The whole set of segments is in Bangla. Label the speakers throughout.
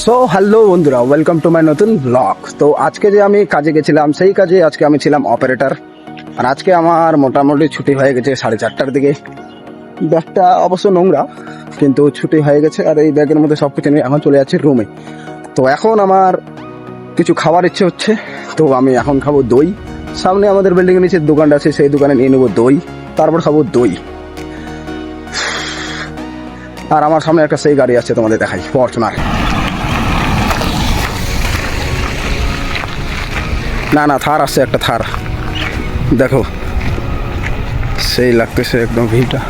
Speaker 1: সো হ্যালো বন্ধুরা ওয়েলকাম টু মাই নতুন ব্লগ তো আজকে যে আমি কাজে গেছিলাম, সেই কাজে আজকে আমি ছিলাম অপারেটর আর আজকে আমার মোটামুটি ছুটি হয়ে গেছে সাড়ে চারটার দিকে। ব্যাগটা অবশ্য নোংরা, কিন্তু ছুটি হয়ে গেছে, আর এই ব্যাগের মধ্যে সব কিছু নিয়ে এখন চলে যাচ্ছি রুমে তো এখন আমার কিছু খাবার ইচ্ছে হচ্ছে, তো আমি এখন খাব দই। সামনে আমাদের বিল্ডিং এর নিচে দোকানটা আছে, সেই দোকানে নিয়ে নেব দই, তারপর খাব দই। আর আমার সামনে একটা সেই গাড়ি আছে, তোমাদের দেখাই ফরচুনার না না, থার আসছে একটা থার। দেখো, সেই লাগতেছে একদম ভিড়টা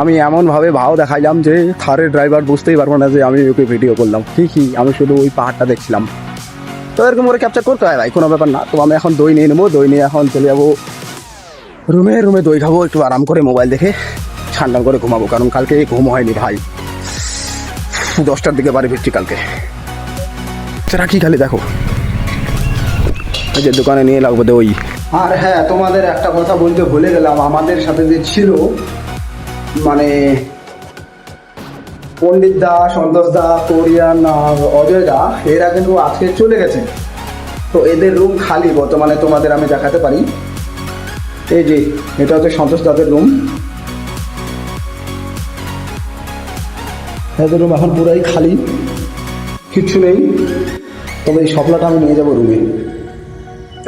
Speaker 1: আমি এমনভাবে ভাও দেখাইলাম যে থারের ড্রাইভার বুঝতেই পারব না যে আমি ওকে ভিডিও করলাম। ঠিকই আমি শুধু ওই পাহাড়টা দেখছিলাম। তো এরকম করে ক্যাপচার করতে হয় ভাই, কোনো ব্যাপার না। তো আমি এখন দই নিয়ে নেব, দই নিয়ে এখন চলে যাব রুমে। রুমে দই খাব, একটু আরাম করে মোবাইল দেখে ঠান্ডা করে ঘুমাবো, কারণ কালকে ঘুম হয়নি ভাই। দশটার দিকে বাড়ি ফিরছি কালকে। কি খালি দেখো? যে দোকানে নিয়ে লাগবে ওই আর হ্যাঁ তোমাদের একটা কথা বলতে ভুলে গেলাম। আমাদের সাথে যে ছিল মানে পণ্ডিত দা, সন্তোষ দা কোরিয়ান অজয় দা, এরা কিন্তু আজকে চলে গেছে। তো এদের রুম খালি বর্তমানে তোমাদের আমি দেখাতে পারি। এই যে, এটা হচ্ছে সন্তোষ দাদের রুম এদের রুম এখন পুরাই খালি। কিচ্ছু নেই। তবে এই সপলাটা আমি নিয়ে যাব রুমে।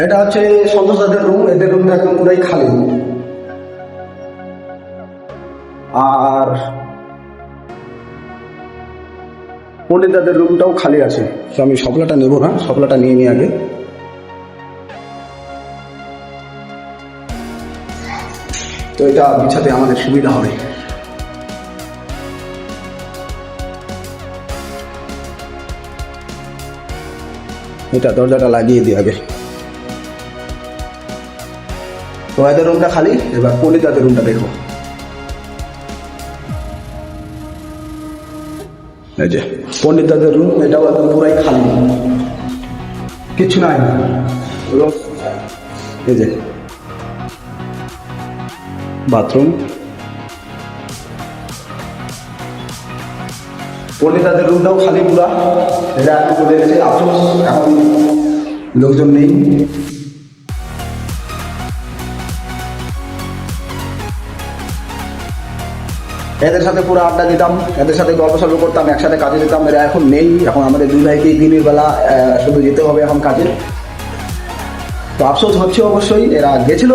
Speaker 1: এটা হচ্ছে সন্তোষ দাদের রুম, এদের রুমটা একদম পুরাই খালি। আর পণ্ডিত দাদের রুমটাও খালি আছে। তো আমি সপলাটা নেব না সপলাটা নিয়ে নিই আগে। তো এটা বিছাতে আমাদের সুবিধা হবে। এটা দরজাটা লাগিয়ে দিই আগে। তো এদের রুমটা খালি, এবার পণ্ডিতাদের রুমটা দেখো। এই যে রুম, এটাও একদম পুরাই খালি। কিছু নাই। এই যে, বাথরুম। পণ্ডিতাদের রুমটাও খালি পুরা। এটা এখন চলে গেছে আফসোস এখন লোকজন নেই। এদের সাথে পুরো আড্ডা দিতাম, এদের সাথে গল্প সল্প করতাম, একসাথে কাজে যেতাম, এরা এখন নেই। এখন আমাদের দুই ভাইকে দিনের বেলা শুধু যেতে হবে এখন কাজে। তো আফসোস হচ্ছে অবশ্যই, এরা গেছিল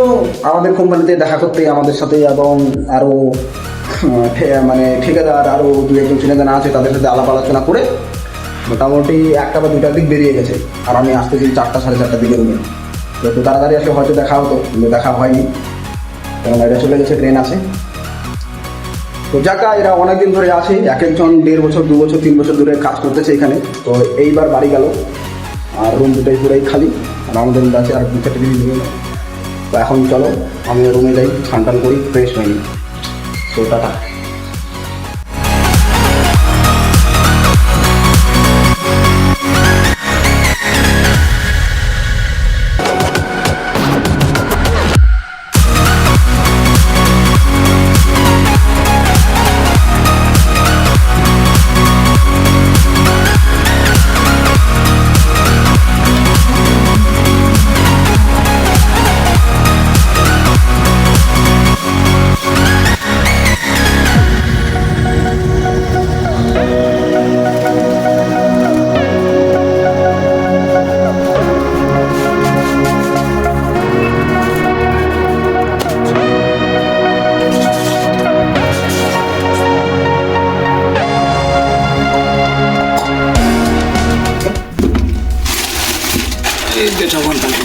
Speaker 1: আমাদের কোম্পানিতে দেখা করতে, আমাদের সাথে এবং আরও মানে ঠিকাদার আরও দু একজন চিনেজানা আছে, তাদের সাথে আলাপ আলোচনা করে মোটামুটি একটা বা দুটার দিক বেরিয়ে গেছে। আর আমি আসতে আসতেছি চারটা, সাড়ে চারটার দিকে রুমে। তো একটু তাড়াতাড়ি আসলে হয়তো দেখা হতো, কিন্তু দেখা হয়নি। কারণ এটা চলে গেছে, ট্রেন আছে। তো যাকা এরা অনেকদিন ধরে আছে, এক একজন দেড় বছর, দু বছর, তিন বছর ধরে কাজ করতেছে এখানে। তো এইবার বাড়ি গেল, আর রুম দুটাই পুরাই খালি। আর আমাদের আছে আর দু চারটে দিন তো এখন চলো আমি রুমে যাই স্নান টান করি ফ্রেশ হয়ে তো টাটা এই যে জগন টাকা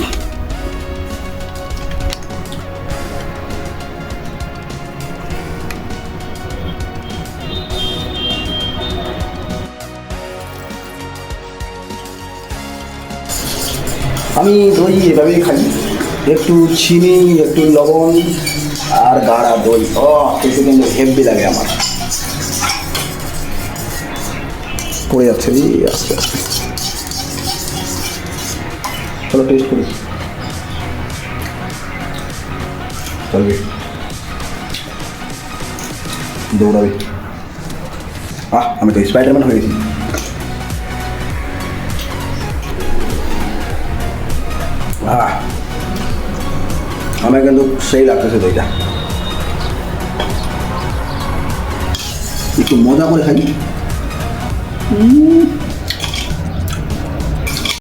Speaker 1: আমি দই এভাবেই খাই। একটু চিনি, একটু লবণ আর গাড়া দই। ও খেতে কিন্তু হেভি লাগে আমার। পড়ে যাচ্ছে এই আস্তে। আস্তে চলো টেস্ট করি চলবে দৌড়াবে আহ আমি তো স্পাইডারম্যান হয়ে গেছি আহ আমার কিন্তু সেই লাগতেছে দইটা একটু মজা করে খাই উম,